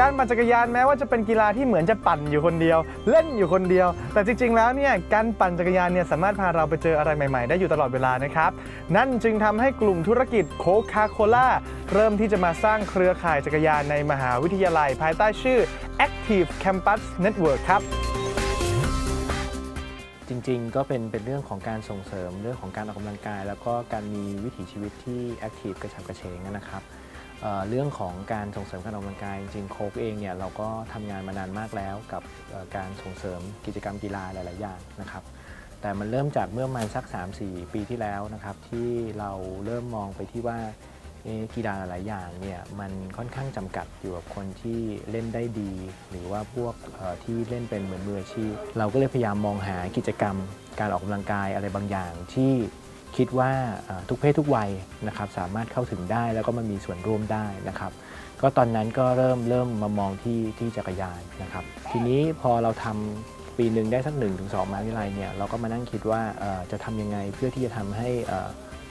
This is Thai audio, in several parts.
การปั่นจักรยานแม้ว่าจะเป็นกีฬาที่เหมือนจะปั่นอยู่คนเดียว เล่นอยู่คนเดียว แต่จริง ๆ แล้วเนี่ยการปั่นจักรยานเนี่ยสามารถพาเราไปเจออะไรใหม่ ๆ ได้อยู่ตลอดเวลานะครับ นั่นจึงทำให้กลุ่มธุรกิจโคคาโคล่าเริ่มที่จะมาสร้างเครือข่ายจักรยานในมหาวิทยาลัย ภายใต้ชื่อ Active Campus Network ครับจริงๆ ก็เป็นเป็นเรื่องของการส่งเสริมเรื่องของการออกกำลังกาย แล้วก็การมีวิถีชีวิตที่แอคทีฟกระฉับกระเฉงนะครับ เรื่องของการส่งเสริมการออกกำลังกายจริงโค้กเองเนี่ยเราก็ทำงานมานานมากแล้วกับเอ่อการส่งเสริมกิจกรรมกีฬาหลาย ๆ อย่างนะครับ แต่มันเริ่มจากเมื่อประมาณสัก 3-4 ปีที่แล้วนะครับ ที่เราเริ่มมองไปที่ว่าเอ๊ะกีฬาหลายๆอย่างเนี่ยมันค่อนข้างจำกัดอยู่กับคนที่เล่นได้ดี หรือว่าพวกเอ่อที่เล่นเป็นเหมือนมืออาชีพเราก็เลยพยายามมองหากิจกรรม การออกกำลังกายอะไรบางอย่างที่ คิดว่าทุกเพศทุกวัยนะครับสามารถเข้าถึงได้แล้วก็มามีส่วนร่วมได้นะครับก็ตอนนั้นก็เริ่มเริ่มมามองที่ที่จักรยานนะครับทีนี้พอเราทำปีหนึ่งได้สัก1นถึงสองมหาวิทยาลัยเนี่ยเราก็มานั่งคิดว่าจะทำยังไงเพื่อที่จะทำให้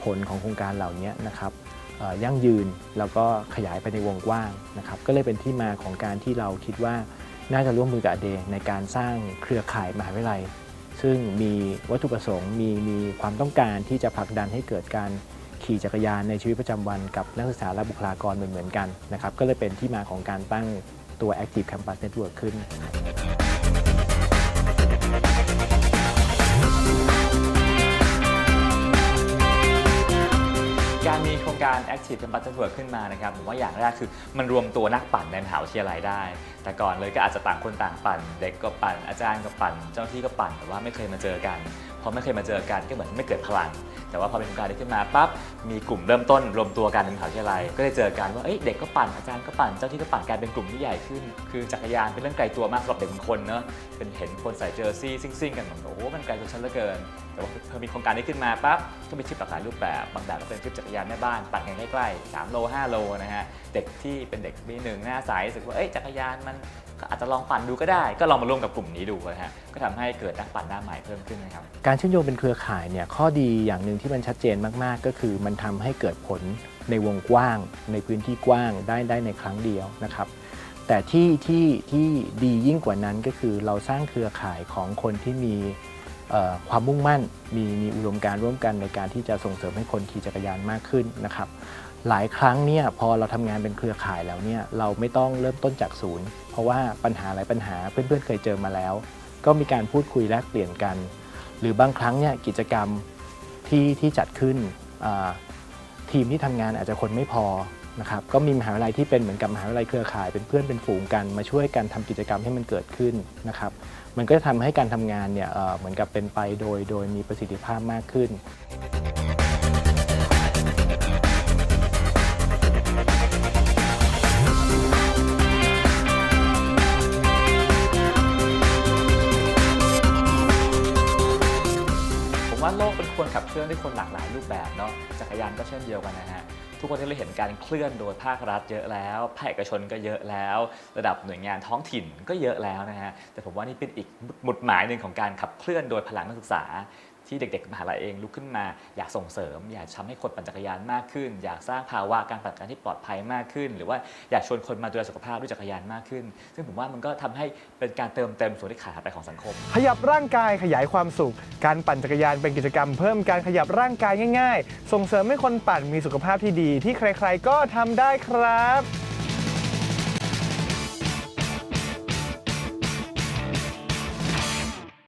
ผลของโครงการเหล่านี้นะครับยั่งยืนแล้วก็ขยายไปในวงกว้างนะครับก็เลยเป็นที่มาของการที่เราคิดว่าน่าจะร่วมมือกับเดในการสร้างเครือข่ายมหาวิทยาลัย ซึ่งมีวัตถุประสงค์มีมีความต้องการที่จะผลักดันให้เกิดการขี่จักรยานในชีวิตประจำวันกับนักศึกษาและบุคลากรเหมือนๆกันนะครับก็เลยเป็นที่มาของการตั้งตัว Active Campus Network ขึ้นการมีโครงการ Active Campus Network ขึ้นมานะครับผมว่าอย่างแรกคือมันรวมตัวนักปั่นในมหาวิทยาลัยได้แต่ก่อนเลยก็อาจจะต่างคนต่างปั่น เด็กก็ปั่นอาจารย์ก็ปั่น เจ้าที่ก็ปั่น แต่ว่าไม่เคยมาเจอกันพอไม่เคยมาเจอกันก็เหมือนไม่เกิดพลัง แต่ว่าพอเป็นโครงการนี้ขึ้นมาปั๊บมีกลุ่มเริ่มต้นรวมตัวกันในมหาวิทยาลัย ก็ได้เจอกันว่าเอ้ยเด็กก็ปั่นอาจารย์ก็ปั่นเจ้าที่ก็ปั่นกลายเป็นกลุ่มที่ใหญ่ขึ้น คือจักรยานเป็นเรื่องไกลตัวมากสำหรับเด็กบางคนเนอะเป็นเห็นคนใส่เจอร์ซี่ซิ่งๆกันแบบโอ้โหมันไกลตัวฉันเหลือเกิน แต่ว่าพอมีโครงการนี้ขึ้นมาปั๊บก็มีทริปหลากหลายรูปแบบบางแบบก็เป็นทริปจักรยานแม่บ้านปั่นกันใกล้ๆ3โล5โลนะฮะเด็กที่เป็นเด็กปีหนึ่งหน้าใสรู้สึกว่าเอ้ยจักรยานมนก็อาจจะลองปั่นดูก็ได้ ก็ลองมาร่วมกับกลุ่มนี้ดูนะฮะก็ทำให้เกิดนักปั่นหน้าใหม่เพิ่มขึ้นนะครับการเชื่อมโยงเป็นเครือข่ายเนี่ยข้อดีอย่างหนึ่งที่มันชัดเจนมากๆ ก็คือมันทำให้เกิดผลในวงกว้าง ในพื้นที่กว้างได้ได้ในครั้งเดียวนะครับแต่ที่ที่ที่ดียิ่งกว่านั้นก็คือเราสร้างเครือข่ายของคนที่มีความมุ่งมั่น มีมีอุดมการ์ร่วมกันในการที่จะส่งเสริมให้คนขี่จักรยานมากขึ้นนะครับ หลายครั้งเนี่ยพอเราทำงานเป็นเครือข่ายแล้วเนี่ยเราไม่ต้องเริ่มต้นจากศูนย์ เพราะว่าปัญหาหลายปัญหาเพื่อนๆเคยเจอมาแล้ว ก็มีการพูดคุยแลกเปลี่ยนกัน หรือบางครั้งเนี่ยกิจกรรมที่ที่จัดขึ้นทีมที่ทำงานอาจจะคนไม่พอนะครับก็มีมหาวิทยาลัยที่เป็นเหมือนกับมหาวิทยาลัยเครือข่ายเป็นเพื่อนเป็นฝูงกันมาช่วยกันทำกิจกรรมให้มันเกิดขึ้นนะครับมันก็จะทำให้การทำงานเนี่ยเหมือนกับเป็นไปโดยโดยมีประสิทธิภาพมากขึ้น คนด้วยคนหลากหลายรูปแบบเนาะจักรยานก็เช่นเดียวกันนะฮะทุกคนที่เราเห็นการเคลื่อนโดยภาครัฐเยอะแล้วภาคเอกชนก็เยอะแล้ว ระดับหน่วยงานท้องถิ่นก็เยอะแล้วนะฮะแต่ผมว่านี่เป็นอีกหมุดหมายหนึ่งของการขับเคลื่อนโดยพลังนักศึกษา ที่เด็ก ๆ มหาลัยเองลุกขึ้นมา อยากส่งเสริม อยากทำให้คนปั่นจักรยานมากขึ้น อยากสร้างภาวะการปั่นจักรยานที่ปลอดภัยมากขึ้น หรือว่าอยากชวนคนมาดูแลสุขภาพด้วยจักรยานมากขึ้น ซึ่งผมว่ามันก็ทำให้เป็นการเติมเต็มส่วนที่ขาดไปของสังคม ขยับร่างกายขยายความสุข การปั่นจักรยานเป็นกิจกรรมเพิ่มการขยับร่างกายง่าย ๆ ส่งเสริมให้คนปั่นมีสุขภาพที่ดี ที่ใคร ๆ ก็ทำได้ครับ